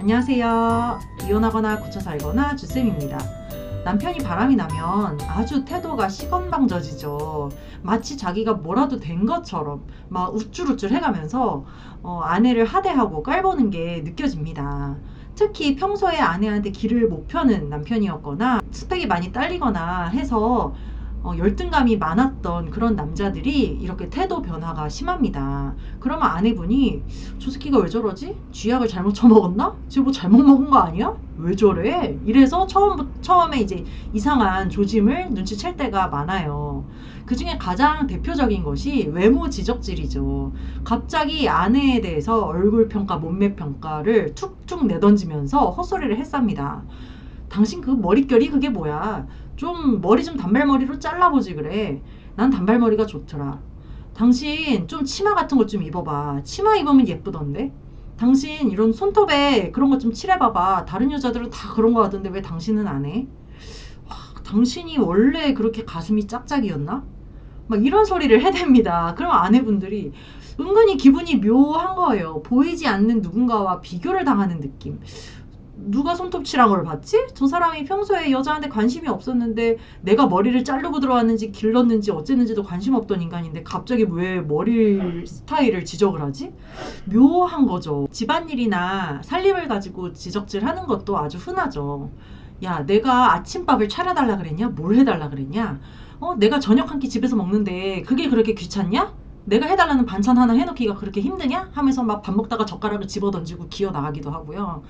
안녕하세요. 이혼하거나 고쳐 살거나 주쌤입니다. 남편이 바람이 나면 아주 태도가 시건방져지죠. 마치 자기가 뭐라도 된 것처럼 막 우쭐우쭐 해가면서 어, 아내를 하대하고 깔보는 게 느껴집니다. 특히 평소에 아내한테 길을 못 펴는 남편이었거나 스펙이 많이 딸리거나 해서 어, 열등감이 많았던 그런 남자들이 이렇게 태도 변화가 심합니다. 그러면 아내분이 저 새끼가 왜 저러지? 쥐약을 잘못 처먹었나? 지금 뭐 잘못 먹은 거 아니야? 왜 저래? 이래서 처음 처음에 이제 이상한 조짐을 눈치챌 때가 많아요. 그 중에 가장 대표적인 것이 외모 지적질이죠. 갑자기 아내에 대해서 얼굴 평가, 몸매 평가를 툭툭 내던지면서 헛소리를 했습니다. 당신 그 머릿결이 그게 뭐야? 좀 머리 좀 단발머리로 잘라보지 그래. 난 단발머리가 좋더라. 당신 좀 치마 같은 것 좀 입어봐. 치마 입으면 예쁘던데? 당신 이런 손톱에 그런 것 좀 칠해봐봐. 다른 여자들은 다 그런 거 하던데 왜 당신은 안 해? 와, 당신이 원래 그렇게 가슴이 짝짝이었나? 막 이런 소리를 해댑니다. 그럼 아내분들이 은근히 기분이 묘한 거예요. 보이지 않는 누군가와 비교를 당하는 느낌. 누가 걸 봤지? 저 사람이 평소에 여자한테 관심이 없었는데 내가 머리를 자르고 들어왔는지 길렀는지 어쨌는지도 관심 없던 인간인데 갑자기 왜 머리 스타일을 지적을 하지? 묘한 거죠. 집안일이나 살림을 가지고 지적질 하는 것도 아주 흔하죠. 야, 내가 아침밥을 차려달라 그랬냐? 뭘 해달라 그랬냐? 어, 내가 저녁 한 끼 집에서 먹는데 그게 그렇게 귀찮냐? 내가 해달라는 반찬 하나 해놓기가 그렇게 힘드냐? 하면서 막 밥 먹다가 젓가락을 집어 던지고 기어 나가기도 하고요.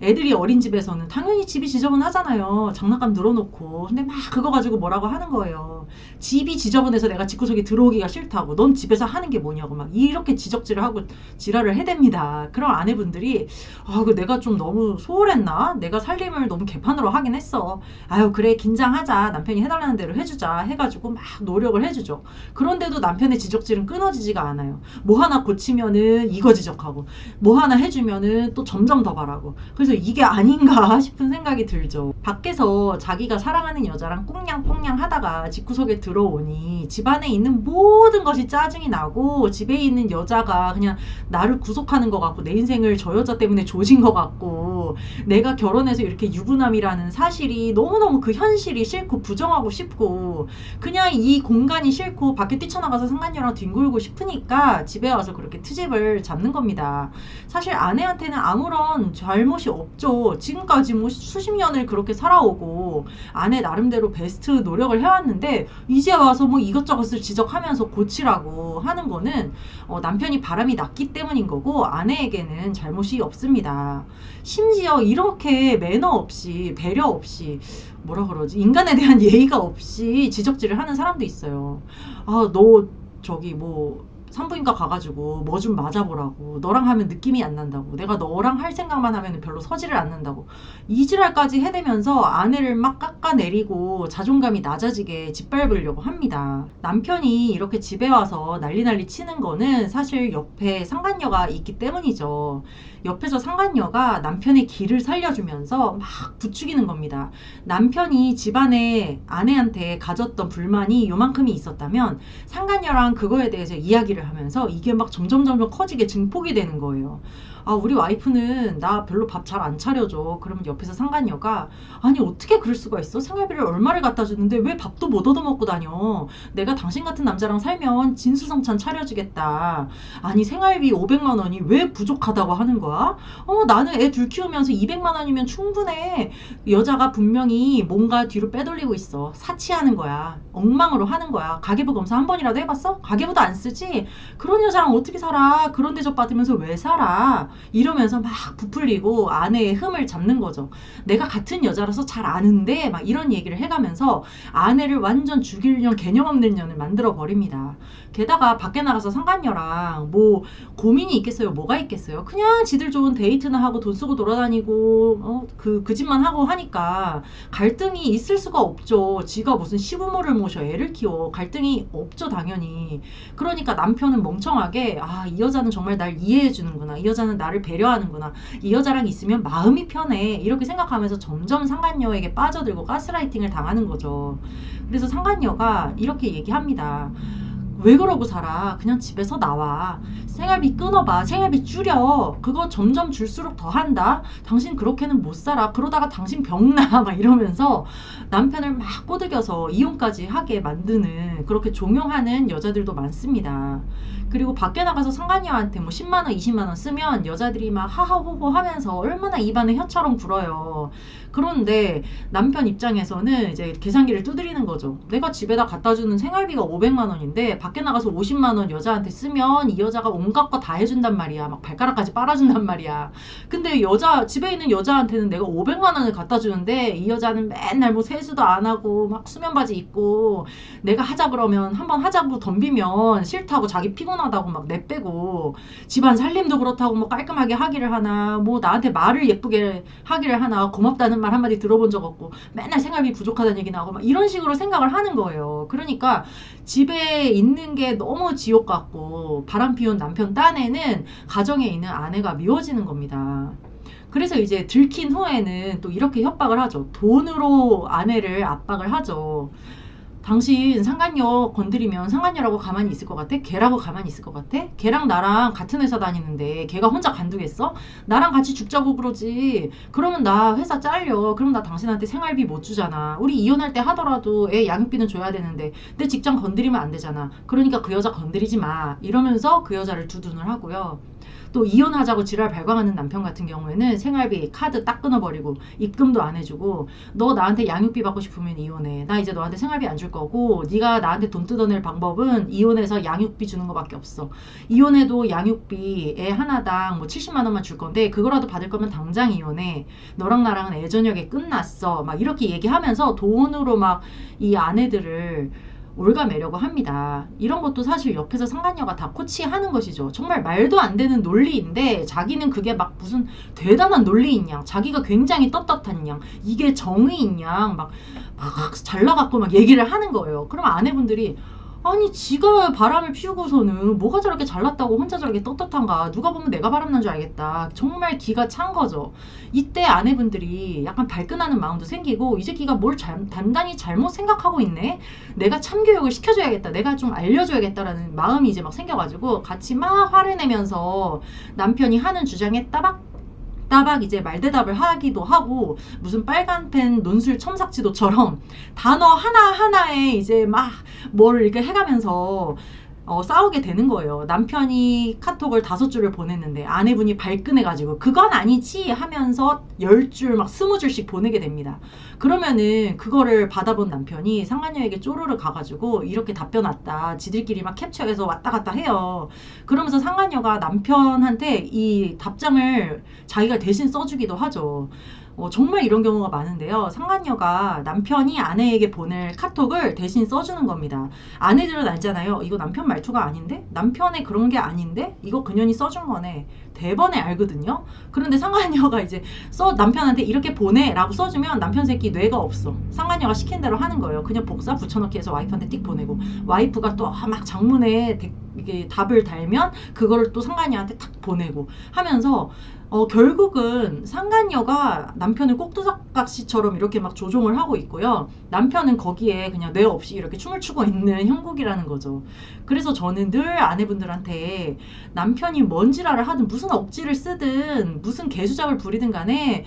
애들이 어린 집에서는 당연히 집이 지저분하잖아요. 장난감 늘어놓고. 근데 막 그거 가지고 뭐라고 하는 거예요. 집이 지저분해서 내가 집구석에 들어오기가 싫다고. 넌 집에서 하는 게 뭐냐고 막 이렇게 지적질을 하고 지랄을 해댑니다. 그럼 아내분들이 아, 그 내가 좀 너무 소홀했나? 내가 살림을 너무 개판으로 하긴 했어. 아유, 그래, 긴장하자. 남편이 해달라는 대로 해주자. 해가지고 막 노력을 해주죠. 그런데도 남편의 지적질은 끊어지지가 않아요. 뭐 하나 고치면은 이거 지적하고, 뭐 하나 해주면은 또 점점 더 바라고. 그래서 이게 아닌가 싶은 생각이 들죠. 밖에서 자기가 사랑하는 여자랑 꽁냥꽁냥 하다가 집구석에 들어오니 집안에 있는 모든 것이 짜증이 나고 집에 있는 여자가 그냥 나를 구속하는 것 같고 내 인생을 저 여자 때문에 조진 것 같고 내가 결혼해서 이렇게 유부남이라는 사실이 너무너무 그 현실이 싫고 부정하고 싶고 그냥 이 공간이 싫고 밖에 뛰쳐나가서 상간녀랑 뒹굴고 싶으니까 집에 와서 그렇게 트집을 잡는 겁니다. 사실 아내한테는 아무런 잘못이 없죠. 지금까지 뭐 수십 년을 그렇게 살아오고 아내 나름대로 베스트 노력을 해왔는데 이제 와서 뭐 이것저것을 지적하면서 고치라고 하는 거는 어, 남편이 바람이 났기 때문인 거고 아내에게는 잘못이 없습니다. 심지어 이렇게 매너 없이 배려 없이 뭐라 그러지 인간에 대한 예의가 없이 지적질을 하는 사람도 있어요. 아 너 저기 뭐 산부인과 가가지고 뭐 좀 맞아보라고 너랑 하면 느낌이 안 난다고 내가 너랑 할 생각만 하면 별로 서지를 않는다고 이지랄까지 해대면서 아내를 막 깎아내리고 자존감이 낮아지게 짓밟으려고 합니다. 남편이 이렇게 집에 와서 난리 난리 치는 거는 사실 옆에 상간녀가 있기 때문이죠. 옆에서 상간녀가 남편의 길을 살려주면서 막 부추기는 겁니다. 남편이 집안에 아내한테 가졌던 불만이 요만큼이 있었다면 상간녀랑 그거에 대해서 이야기를 하면서 이게 막 점점 점점 커지게 증폭이 되는 거예요. 아, 우리 와이프는 나 별로 밥 잘 안 차려줘. 그러면 옆에서 상간녀가 아니 어떻게 그럴 수가 있어? 생활비를 얼마를 갖다 주는데 왜 밥도 못 얻어먹고 다녀? 내가 당신 같은 남자랑 살면 진수성찬 차려주겠다. 아니 생활비 500만 원이 왜 부족하다고 하는 거야? 어 나는 애 둘 키우면서 200만 원이면 충분해. 여자가 분명히 뭔가 뒤로 빼돌리고 있어. 사치하는 거야. 엉망으로 하는 거야. 가계부 검사 한 번이라도 해봤어? 가계부도 안 쓰지? 그런 여자랑 어떻게 살아? 그런 대접 받으면서 왜 살아? 이러면서 막 부풀리고 아내의 흠을 잡는 거죠. 내가 같은 여자라서 잘 아는데 막 이런 얘기를 해가면서 아내를 완전 죽일 년 개념 없는 년을 만들어 버립니다. 게다가 밖에 나가서 상간녀랑 뭐 고민이 있겠어요? 뭐가 있겠어요? 그냥 지들 좋은 데이트나 하고 돈 쓰고 돌아다니고 어, 그, 그 집만 하고 하니까 갈등이 있을 수가 없죠. 지가 무슨 시부모를 모셔 애를 키워. 갈등이 없죠, 당연히. 그러니까 남편은 멍청하게 아, 이 여자는 정말 날 이해해 주는구나. 이 여자는 나를 배려하는구나. 이 여자랑 있으면 마음이 편해. 이렇게 생각하면서 점점 상간녀에게 빠져들고 가스라이팅을 당하는 거죠. 그래서 상간녀가 이렇게 얘기합니다. 왜 그러고 살아? 그냥 집에서 나와. 생활비 끊어봐. 생활비 줄여. 그거 점점 줄수록 더 한다. 당신 그렇게는 못 살아. 그러다가 당신 병나. 막 이러면서 남편을 막 꼬드겨서 이혼까지 하게 만드는 그렇게 종용하는 여자들도 많습니다. 그리고 밖에 나가서 상간녀한테 뭐 10만 원, 20만 원 쓰면 여자들이 막 하하호호 하면서 얼마나 입안에 혀처럼 굴어요. 그런데 남편 입장에서는 이제 계산기를 두드리는 거죠. 내가 집에다 갖다 주는 생활비가 500만 원인데 밖에 나가서 50만 원 여자한테 쓰면 이 여자가 온갖 거 다 해준단 말이야. 막 발가락까지 빨아준단 말이야. 근데 여자 집에 있는 여자한테는 내가 500만 원을 갖다 주는데 이 여자는 맨날 뭐 세수도 안 하고 막 수면 바지 입고 내가 하자 그러면 한번 하자고 덤비면 싫다고 자기 피곤하다고 막 내빼고 집안 살림도 그렇다고 뭐 깔끔하게 하기를 하나 뭐 나한테 말을 예쁘게 하기를 하나 고맙다는 말 한마디 들어본 적 없고 맨날 생활비 부족하다는 얘기 나오고 막 이런 식으로 생각을 하는 거예요. 그러니까 집에 있는 게 너무 지옥 같고 바람 피운 남편 딴에는 가정에 있는 아내가 미워지는 겁니다. 그래서 이제 들킨 후에는 또 이렇게 협박을 하죠. 돈으로 아내를 압박을 하죠. 당신 상간녀 건드리면 상간녀라고 가만히 있을 것 같아? 걔라고 가만히 있을 것 같아? 걔랑 나랑 같은 회사 다니는데 걔가 혼자 간두겠어? 나랑 같이 죽자고 그러지. 그러면 나 회사 잘려. 그럼 나 당신한테 생활비 못 주잖아. 우리 이혼할 때 하더라도 애 양육비는 줘야 되는데 내 직장 건드리면 안 되잖아. 그러니까 그 여자 건드리지 마. 이러면서 그 여자를 두둔을 하고요. 또 이혼하자고 지랄 발광하는 남편 같은 경우에는 생활비 카드 딱 끊어버리고 입금도 안 해주고 너 나한테 양육비 받고 싶으면 이혼해. 나 이제 너한테 생활비 안 줄 거고 네가 나한테 돈 뜯어낼 방법은 이혼해서 양육비 주는 거밖에 없어. 이혼해도 양육비 애 하나당 뭐 70만 원만 줄 건데 그거라도 받을 거면 당장 이혼해. 너랑 나랑은 애저녁에 끝났어. 막 이렇게 얘기하면서 돈으로 막 이 아내들을 올가매려고 합니다. 이런 것도 사실 옆에서 상간녀가 다 코치하는 것이죠. 정말 말도 안 되는 논리인데 자기는 그게 막 무슨 대단한 논리인 양, 자기가 굉장히 떳떳한 양, 이게 정의인 양, 막, 막 잘나갖고 막 얘기를 하는 거예요. 그럼 아내분들이 아니 지가 바람을 피우고서는 뭐가 저렇게 잘났다고 혼자 저렇게 떳떳한가? 누가 보면 내가 바람난 줄 알겠다. 정말 기가 찬 거죠. 이때 아내분들이 약간 발끈하는 마음도 생기고 이 새끼가 뭘 잘, 단단히 잘못 생각하고 있네. 내가 참교육을 시켜줘야겠다. 내가 좀 알려줘야겠다라는 마음이 이제 막 생겨가지고 같이 막 화를 내면서 남편이 하는 주장에 따박 따박 이제 말대답을 하기도 하고 무슨 빨간 펜 논술 첨삭지도처럼 단어 하나 하나에 이제 막 뭘 이렇게 해가면서 어, 싸우게 되는 거예요. 남편이 카톡을 다섯 줄을 보냈는데 아내분이 발끈해가지고 그건 아니지 하면서 열 줄 막 스무 줄씩 보내게 됩니다. 그러면은 그거를 받아본 남편이 상간녀에게 쪼르르 가가지고 이렇게 답변 왔다. 지들끼리 막 캡처해서 왔다 갔다 해요. 그러면서 상간녀가 남편한테 이 답장을 자기가 대신 써주기도 하죠. 어, 정말 이런 경우가 많은데요. 상간녀가 남편이 아내에게 보낼 카톡을 대신 써주는 겁니다. 아내들은 알잖아요. 이거 남편 말투가 아닌데? 남편의 그런 게 아닌데? 이거 그년이 써준 거네. 대번에 알거든요. 그런데 상간녀가 이제 써 남편한테 이렇게 보내라고 써주면 남편 새끼 뇌가 없어. 상간녀가 시킨 대로 하는 거예요. 그냥 복사 붙여넣기 해서 와이프한테 띡 보내고 와이프가 또 막 장문에 데, 이게 답을 달면 그거를 또 상간녀한테 탁 보내고 하면서 어, 결국은 상간녀가 남편을 꼭두각시처럼 이렇게 막 조종을 하고 있고요. 남편은 거기에 그냥 뇌 없이 이렇게 춤을 추고 있는 형국이라는 거죠. 그래서 저는 늘 아내분들한테 남편이 뭔 지랄을 하든 무슨 억지를 쓰든 무슨 개수작을 부리든 간에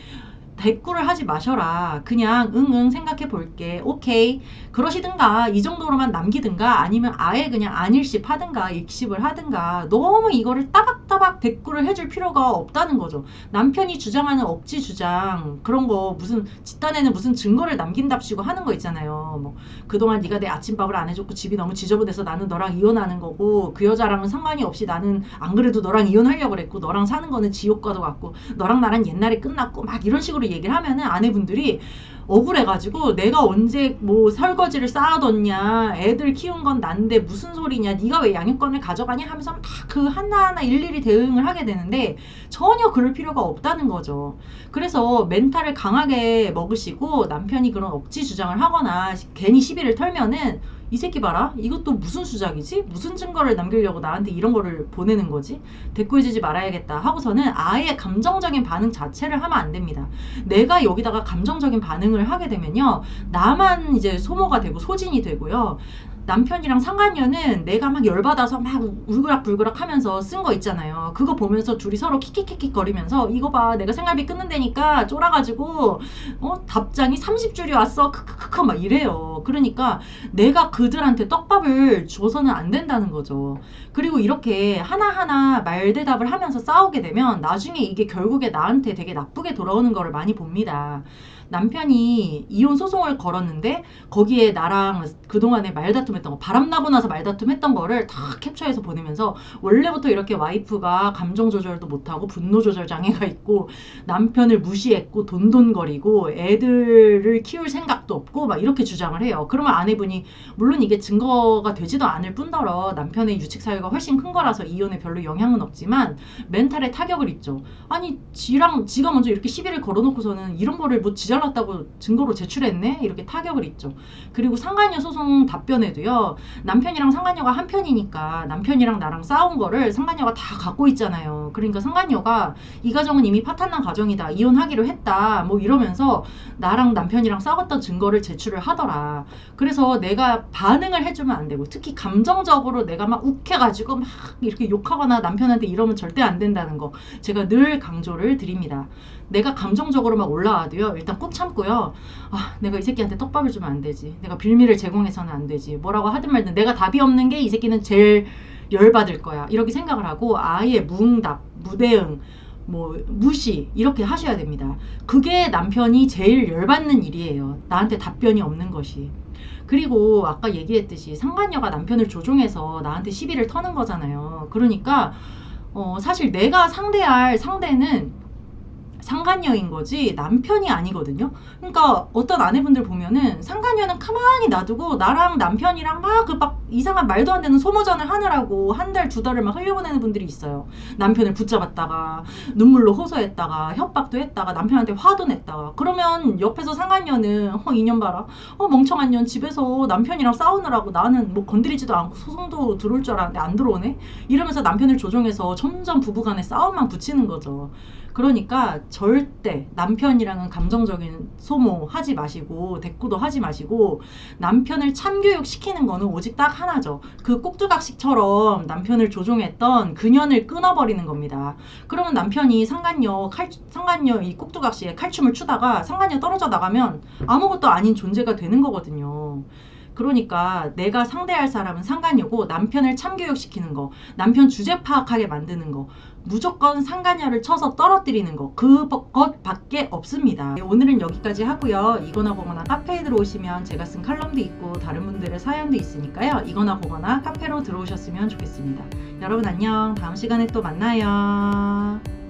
대꾸를 하지 마셔라. 그냥 응응 생각해 볼게. 오케이. 그러시든가 이 정도로만 남기든가 아니면 아예 그냥 안일십 하든가 익십을 하든가 너무 이거를 따박따박 대꾸를 해줄 필요가 없다는 거죠. 남편이 주장하는 억지 주장 그런 거 무슨 집단에는 무슨 증거를 남긴답시고 하는 거 있잖아요. 뭐 그동안 네가 내 아침밥을 안 해줬고 집이 너무 지저분해서 나는 너랑 이혼하는 거고 그 여자랑은 상관이 없이 나는 안 그래도 너랑 이혼하려고 그랬고 너랑 사는 거는 지옥과도 같고 너랑 나랑 옛날에 끝났고 막 이런 식으로 얘기를 하면은 아내분들이 억울해가지고 내가 언제 뭐 설거지를 쌓아뒀냐 애들 키운 건 난데 무슨 소리냐 네가 왜 양육권을 가져가냐 하면서 막그 하나하나 일일이 대응을 하게 되는데 전혀 그럴 필요가 없다는 거죠. 그래서 멘탈을 강하게 먹으시고 남편이 그런 억지 주장을 하거나 괜히 시비를 털면은 이 새끼 봐라. 이것도 무슨 수작이지? 무슨 증거를 남기려고 나한테 이런 거를 보내는 거지? 대꾸해주지 말아야겠다 하고서는 아예 감정적인 반응 자체를 하면 안 됩니다. 내가 여기다가 감정적인 반응을 하게 되면요. 나만 이제 소모가 되고 소진이 되고요. 남편이랑 상간녀는 내가 막 열받아서 막 울그락불그락 하면서 쓴 거 있잖아요. 그거 보면서 둘이 서로 킥킥킥킥 거리면서 이거 봐 내가 생활비 끊는다니까 쫄아가지고 어 답장이 30줄이 왔어 크크크크 막 이래요. 그러니까 내가 그들한테 떡밥을 줘서는 안 된다는 거죠. 그리고 이렇게 하나하나 말대답을 하면서 싸우게 되면 나중에 이게 결국에 나한테 되게 나쁘게 돌아오는 거를 많이 봅니다. 남편이 이혼 소송을 걸었는데 거기에 나랑 그동안에 말다툼 했던 거 바람나고 나서 말다툼했던 거를 다 캡처해서 보내면서 원래부터 이렇게 와이프가 감정 조절도 못하고 분노 조절 장애가 있고 남편을 무시했고 돈돈거리고 애들을 키울 생각도 없고 막 이렇게 주장을 해요. 그러면 아내분이 물론 이게 증거가 되지도 않을 뿐더러 남편의 유책 사유가 훨씬 큰 거라서 이혼에 별로 영향은 없지만 멘탈에 타격을 입죠. 아니 지랑 지가 먼저 이렇게 시비를 걸어놓고서는 이런 거를 뭐 지잘났다고 증거로 제출했네 이렇게 타격을 입죠. 그리고 상간녀 소송 답변에도 요 남편이랑 상간녀가 한 편이니까 남편이랑 나랑 싸운 거를 상간녀가 다 갖고 있잖아요. 그러니까 상간녀가 이 가정은 이미 파탄난 가정이다 이혼하기로 했다 뭐 이러면서 나랑 남편이랑 싸웠던 증거를 제출을 하더라. 그래서 내가 반응을 해주면 안 되고 특히 감정적으로 내가 막 욱해가지고 막 이렇게 욕하거나 남편한테 이러면 절대 안 된다는 거 제가 늘 강조를 드립니다. 내가 감정적으로 막 올라와도요 일단 꾹 참고요. 아 내가 이 새끼한테 떡밥을 주면 안 되지. 내가 빌미를 제공해서는 안 되지. 뭐 라고 하든 말든 내가 답이 없는 게 이 새끼는 제일 열받을 거야. 이렇게 생각을 하고 아예 무응답, 무대응, 뭐 무시 이렇게 하셔야 됩니다. 그게 남편이 제일 열받는 일이에요. 나한테 답변이 없는 것이. 그리고 아까 얘기했듯이 상간녀가 남편을 조종해서 나한테 시비를 터는 거잖아요. 그러니까 어, 사실 내가 상대할 상대는 상간녀인 거지 남편이 아니거든요. 그러니까 어떤 아내분들 보면은 상간녀는 가만히 놔두고 나랑 남편이랑 막 그 막 이상한 말도 안 되는 소모전을 하느라고 한 달 두 달을 막 흘려보내는 분들이 있어요. 남편을 붙잡았다가 눈물로 호소했다가 협박도 했다가 남편한테 화도 냈다가 그러면 옆에서 상간녀는 어 이년 봐라 어 멍청한 년 집에서 남편이랑 싸우느라고 나는 뭐 건드리지도 않고 소송도 들어올 줄 알았는데 안 들어오네 이러면서 남편을 조종해서 점점 부부간에 싸움만 붙이는 거죠. 그러니까 절대 남편이랑은 감정적인 소모 하지 마시고 대꾸도 하지 마시고 남편을 참교육 시키는 거는 오직 딱 하나죠. 그 꼭두각시처럼 남편을 조종했던 그년을 끊어버리는 겁니다. 그러면 남편이 상간녀 칼 상간녀 이 꼭두각시에 칼춤을 추다가 상간녀 떨어져 나가면 아무것도 아닌 존재가 되는 거거든요. 그러니까 내가 상대할 사람은 상간녀고 남편을 참교육시키는 거, 남편 주제 파악하게 만드는 거, 무조건 상간녀를 쳐서 떨어뜨리는 거, 그것밖에 없습니다. 네, 오늘은 여기까지 하고요. 이거나 보거나 카페에 들어오시면 제가 쓴 칼럼도 있고 다른 분들의 사연도 있으니까요. 이거나 보거나 카페로 들어오셨으면 좋겠습니다. 여러분 안녕. 다음 시간에 또 만나요.